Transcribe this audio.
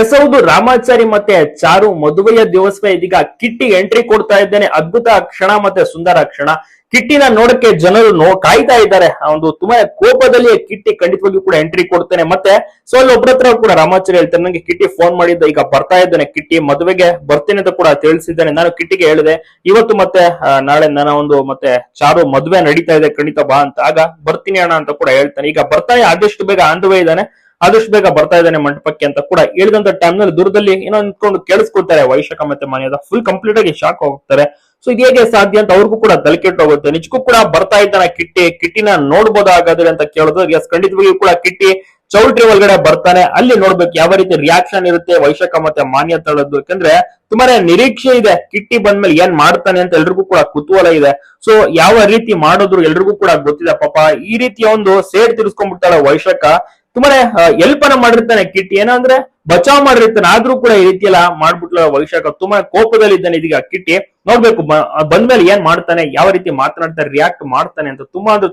S ಹೌದು ರಾಮಾಚಾರಿ ಮತ್ತೆ ಚಾರು ಮದುವೆಯ ದಿವಸವೇ ಇದೀಗ ಕಿಟ್ಟಿ ಎಂಟ್ರಿ ಕೊಡ್ತಾ ಇದ್ದೇನೆ. ಅದ್ಭುತ ಕ್ಷಣ ಮತ್ತೆ ಸುಂದರ ಕ್ಷಣ. ಕಿಟ್ಟಿನ ನೋಡಕ್ಕೆ ಜನರು ನೋ ಕಾಯ್ತಾ ಇದ್ದಾರೆ. ಆ ಒಂದು ತುಂಬಾ ಕೋಪದಲ್ಲಿ ಕಿಟ್ಟಿ ಖಂಡಿತವಾಗಿಯೂ ಕೂಡ ಎಂಟ್ರಿ ಕೊಡ್ತೇನೆ. ಮತ್ತೆ ಸೊ ಅಲ್ಲಿ ಒಬ್ಬರ ಹತ್ರ ಕೂಡ ರಾಮಾಚಾರಿ ಹೇಳ್ತಾರೆ. ನಂಗೆ ಕಿಟ್ಟಿ ಫೋನ್ ಮಾಡಿದ್ದ ಈಗ ಬರ್ತಾ ಇದ್ದೇನೆ. ಕಿಟ್ಟಿ ಮದುವೆಗೆ ಬರ್ತೇನೆ ಅಂತ ಕೂಡ ತಿಳಿಸಿದ್ದೇನೆ. ನಾನು ಕಿಟ್ಟಿಗೆ ಹೇಳಿದೆ. ಇವತ್ತು ಮತ್ತೆ ನಾಳೆ ನನ್ನ ಒಂದು ಮತ್ತೆ ಚಾರು ಮದುವೆ ನಡೀತಾ ಇದೆ. ಖಂಡಿತ ಬಾ ಅಂತ. ಆಗ ಬರ್ತೀನಿ ಅಣ್ಣ ಅಂತ ಕೂಡ ಹೇಳ್ತಾನೆ. ಈಗ ಬರ್ತಾನೆ. ಆದಷ್ಟು ಬೇಗ ಆಂದುವೆ ಇದ್ದಾನೆ. ಆದಷ್ಟು ಬೇಗ ಬರ್ತಾ ಇದ್ದಾನೆ ಮಂಟಪಕ್ಕೆ ಅಂತ ಕೂಡ ಹೇಳಿದಂತ ಟೈಮ್ನಲ್ಲಿ ದೂರದಲ್ಲಿ ಏನೋ ನಿಂತ್ಕೊಂಡು ಕೇಳಿಸ್ಕೊಳ್ತಾರೆ. ವೈಶಾಖ ಮತ್ತೆ ಮನೆಯದ ಫುಲ್ ಕಂಪ್ಲೀಟ್ ಆಗಿ ಶಾಕ್ ಹೋಗ್ತಾರೆ. ಸೊ ಇದು ಹೇಗೆ ಸಾಧ್ಯ ಅಂತ ಅವ್ರಿಗೂ ಕೂಡ ತಲೆಕೆಟ್ಟು ಹೋಗುತ್ತೆ. ನಿಜಕ್ಕೂ ಕೂಡ ಬರ್ತಾ ಇದ್ದಾನೆ ಕಿಟ್ಟಿ. ಕಿಟ್ಟಿನ ನೋಡ್ಬೋದಾಗಾದ್ರೆ ಅಂತ ಕೇಳಿದ್ರು ಎಸ್ ಖಂಡಿತವಾಗಿಯೂ ಕೂಡ ಕಿಟ್ಟಿ ಚೌಲ್ಟ್ರಿ ಒಳಗಡೆ ಬರ್ತಾನೆ. ಅಲ್ಲಿ ನೋಡ್ಬೇಕು ಯಾವ ರೀತಿ ರಿಯಾಕ್ಷನ್ ಇರುತ್ತೆ ವೈಶಾಖ ಮತ್ತೆ ಮಾನ್ಯ ತಳದ್ದು ಯಾಕಂದ್ರೆ ತುಂಬಾನೇ ನಿರೀಕ್ಷೆ ಇದೆ. ಕಿಟ್ಟಿ ಬಂದ್ಮೇಲೆ ಏನ್ ಮಾಡ್ತಾನೆ ಅಂತ ಎಲ್ರಿಗೂ ಕೂಡ ಕುತೂಹಲ ಇದೆ. ಸೊ ಯಾವ ರೀತಿ ಮಾಡಿದ್ರು ಎಲ್ರಿಗೂ ಕೂಡ ಗೊತ್ತಿದೆ ಪಾಪ ಈ ರೀತಿಯ ಒಂದು ಸೇಡ್ ತಿರ್ಸ್ಕೊಂಡ್ಬಿಡ್ತಾಳೆ ವೈಶಾಖ. ತುಂಬಾನೇ ಎಲ್ಪ್ ಅನ್ನ ಮಾಡಿರ್ತಾನೆ ಕಿಟ್ ಏನಂದ್ರೆ ಬಚಾವ್ ಮಾಡಿರ್ತಾನೆ. ಆದ್ರೂ ಕೂಡ ಈ ರೀತಿ ಎಲ್ಲ ಮಾಡ್ಬಿಟ್ಲ ವೈಶಾಖ. ತುಂಬಾ ಕೋಪದಲ್ಲಿ ಇದ್ದಾನೆ ಇದೀಗ ಕಿಟ್ಟಿ. ನೋಡ್ಬೇಕು ಬಂದ್ಮೇಲೆ ಏನ್ ಮಾಡ್ತಾನೆ, ಯಾವ ರೀತಿ ಮಾತನಾಡ್ತಾನೆ ರಿಯಾಕ್ಟ್ ಮಾಡ್ತಾನೆ ಅಂತ ತುಂಬಾ ಅಂದ್ರೆ